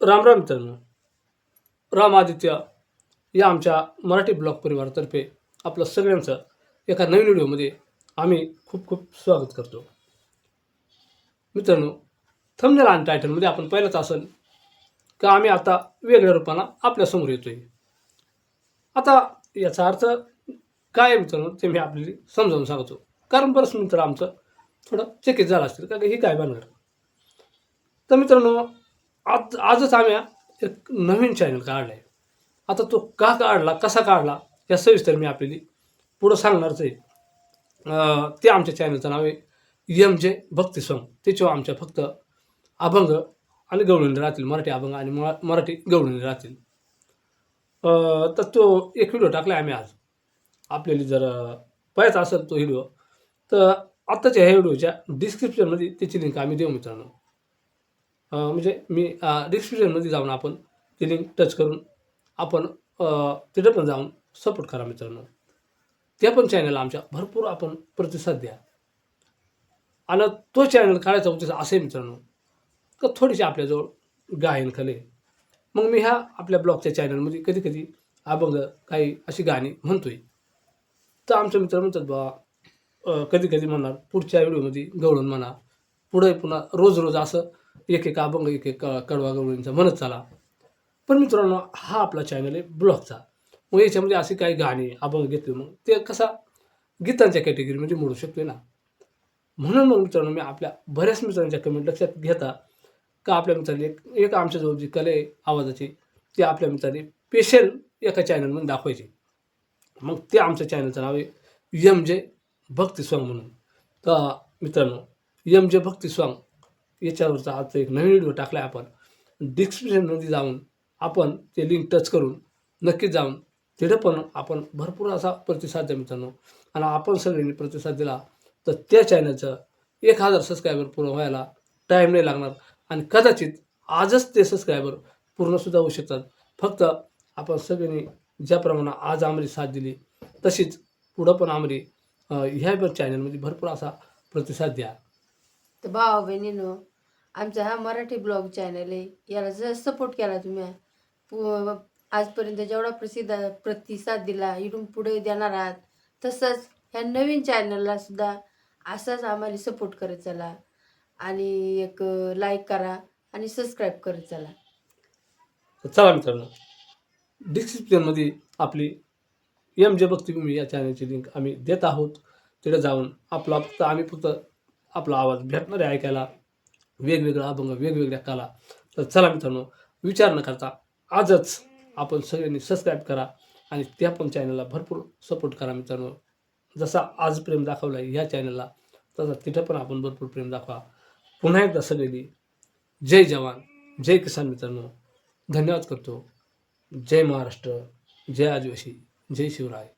राम राम मित्रांनो. राम आदित्य या आमच्या मराठी ब्लॉग परिवारातर्फे आपलं सगळ्यांचं एका नवीन व्हिडिओमध्ये आम्ही खूप खूप स्वागत करतो. मित्रांनो थंबनेल आणि टायटलमध्ये आपण पहिलंच असेल का आम्ही आता वेगळ्या रूपानं आपल्यासमोर येतो आहे आता याचा अर्थ काय मित्रांनो ते मी आपल्याला समजावून सांगतो. कारण बरंच मित्र आमचं थोडं चकित झालं असतील का हे काय बनणार? तर मित्रांनो आज आजच आम्ही एक नवीन चॅनल काढला आहे आता तो का काढला कसा काढला या सविस्तर मी आपल्याला पुढं सांगणारच आहे. ते आमच्या चॅनलचं नाव आहे एम जे भक्ती सॉंग त्याच्यावर आमच्या फक्त अभंग आणि गवळणी राहतील मराठी अभंग आणि मरा मराठी गवळणी राहतील. तर तो एक व्हिडिओ टाकला आम्ही आज. आपल्याला जर पाहायचा असेल तो व्हिडिओ तर आत्ताच्या ह्या व्हिडिओच्या डिस्क्रिप्शनमध्ये त्याची लिंक आम्ही देऊ मित्रांनो. म्हणजे मी डिस्क्रिप्शनमध्ये जाऊन आपण ती लिंक टच करून आपण तिथं पण जाऊन सपोर्ट करा मित्रांनो. त्या पण चॅनल आमच्या भरपूर आपण प्रतिसाद द्या. आणि तो चॅनल काढायचा उद्देश असे मित्रांनो का थोडीशी आपल्याजवळ गायन कले. मग मी ह्या आपल्या ब्लॉगच्या चॅनलमध्ये कधी कधी अभंग काही अशी गाणी म्हणतोय. तर आमचे मित्र म्हणतात बा कधी कधी म्हणणार पुढच्या व्हिडिओमध्ये गवळून म्हणा पुढे पुन्हा रोज रोज असं एक एक अभंग एक एक क- कडवा गवळींचा म्हणत चला. पण मित्रांनो हा आपला चॅनल आहे ब्लॉगचा. मग याच्यामध्ये असे काही गाणी अभंग घेतले मग ते कसा गीतांच्या कॅटेगरीमध्ये मोडू शकतोय ना? म्हणून मग मित्रांनो मी आपल्या बऱ्याच मित्रांच्या कमेंट लक्षात घेता का आपल्या मित्रांनी एक एक आमच्याजवळ जी कला आहे आवाजाची ती आपल्या मित्रांनी स्पेशल एका चॅनलमध्ये दाखवायची. मग ते आमच्या चॅनलचं नाव आहे यम जे भक्ती सॉंग म्हणून. तर मित्रांनो यम जे भक्ती सॉंग याच्यावरचा आजचा एक नवीन व्हिडिओ टाकला आहे आपण डिस्क्रिप्शनमध्ये जाऊन आपण ते लिंक टच करून नक्कीच जाऊन तिथं पण आपण भरपूर असा प्रतिसाद द्या मित्रांनो. आणि आपण सगळ्यांनी प्रतिसाद दिला तर त्या चॅनलचं एक हजार सबस्क्रायबर पूर्ण व्हायला टाईम नाही लागणार. आणि कदाचित आजच ते सबस्क्रायबर पूर्णसुद्धा होऊ शकतात. फक्त आपण सगळ्यांनी ज्याप्रमाणे आज आमरी साथ दिली तशीच पुढं पण आमरी ह्या पण चॅनलमध्ये भरपूर असा प्रतिसाद द्या. तर भावा बहिणीनो आमचा हा मराठी ब्लॉग चॅनल आहे. याला जर सपोर्ट केला तुम्ही. पु- आजपर्यंत जेवढा प्रसिद्ध प्रतिसाद दिला इथून पुढे देणार आहात तसंच ह्या नवीन चॅनलला सुद्धा असाच आम्हाला सपोर्ट करत चला. आणि एक लाईक करा आणि सबस्क्राईब करत चला. चला मित्रांनो डिस्क्रिप्शनमध्ये आपली एम जे भक्तिभूमी या चॅनलची लिंक आम्ही देत आहोत. तिथे जाऊन आपला फक्त आम्ही फक्त आपला आवाज भेटणारे ऐकायला. वेगवेगळा अभंग वेगवेगळ्या कला. तर चला मित्रांनो विचार न करता आजच आपण सगळ्यांनी सबस्क्राईब करा आणि त्या पण चॅनलला भरपूर सपोर्ट करा मित्रांनो. जसा आज प्रेम दाखवला आहे ह्या चॅनलला तसा तिथं पण आपण भरपूर प्रेम दाखवा. पुन्हा एकदा सगळ्यांनी जय जवान जय किसान मित्रांनो. धन्यवाद करतो. जय महाराष्ट्र जय आदिवासी जय शिवराय.